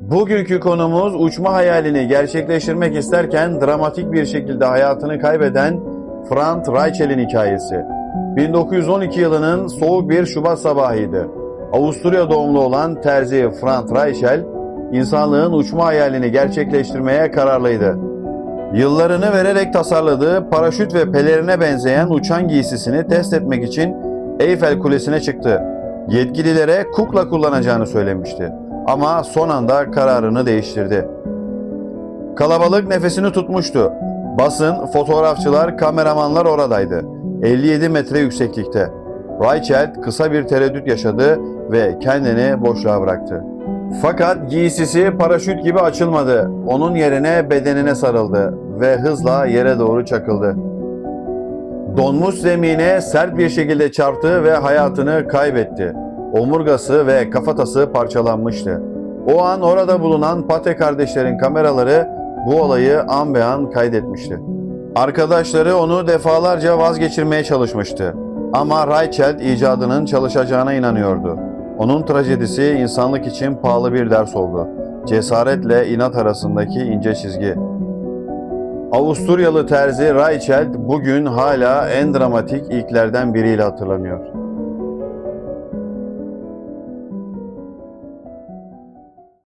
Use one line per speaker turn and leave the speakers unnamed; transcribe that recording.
Bugünkü konumuz uçma hayalini gerçekleştirmek isterken dramatik bir şekilde hayatını kaybeden Franz Reichel'in hikayesi. 1912 yılının soğuk bir Şubat sabahıydı. Avusturya doğumlu olan terzi Franz Reichel, insanlığın uçma hayalini gerçekleştirmeye kararlıydı. Yıllarını vererek tasarladığı paraşüt ve pelerine benzeyen uçan giysisini test etmek için Eyfel Kulesi'ne çıktı. Yetkililere kukla kullanacağını söylemişti. Ama son anda kararını değiştirdi. Kalabalık nefesini tutmuştu. Basın, fotoğrafçılar, kameramanlar oradaydı. 57 metre yükseklikte. Reichelt kısa bir tereddüt yaşadı ve kendini boşluğa bıraktı. Fakat giysisi paraşüt gibi açılmadı. Onun yerine bedenine sarıldı ve hızla yere doğru çakıldı. Donmuş zemine sert bir şekilde çarptı ve hayatını kaybetti. Omurgası ve kafatası parçalanmıştı. O an orada bulunan Pate kardeşlerin kameraları bu olayı an be an kaydetmişti. Arkadaşları onu defalarca vazgeçirmeye çalışmıştı. Ama Reichelt icadının çalışacağına inanıyordu. Onun trajedisi insanlık için pahalı bir ders oldu. Cesaretle inat arasındaki ince çizgi. Avusturyalı terzi Reichelt bugün hala en dramatik ilklerden biriyle hatırlanıyor.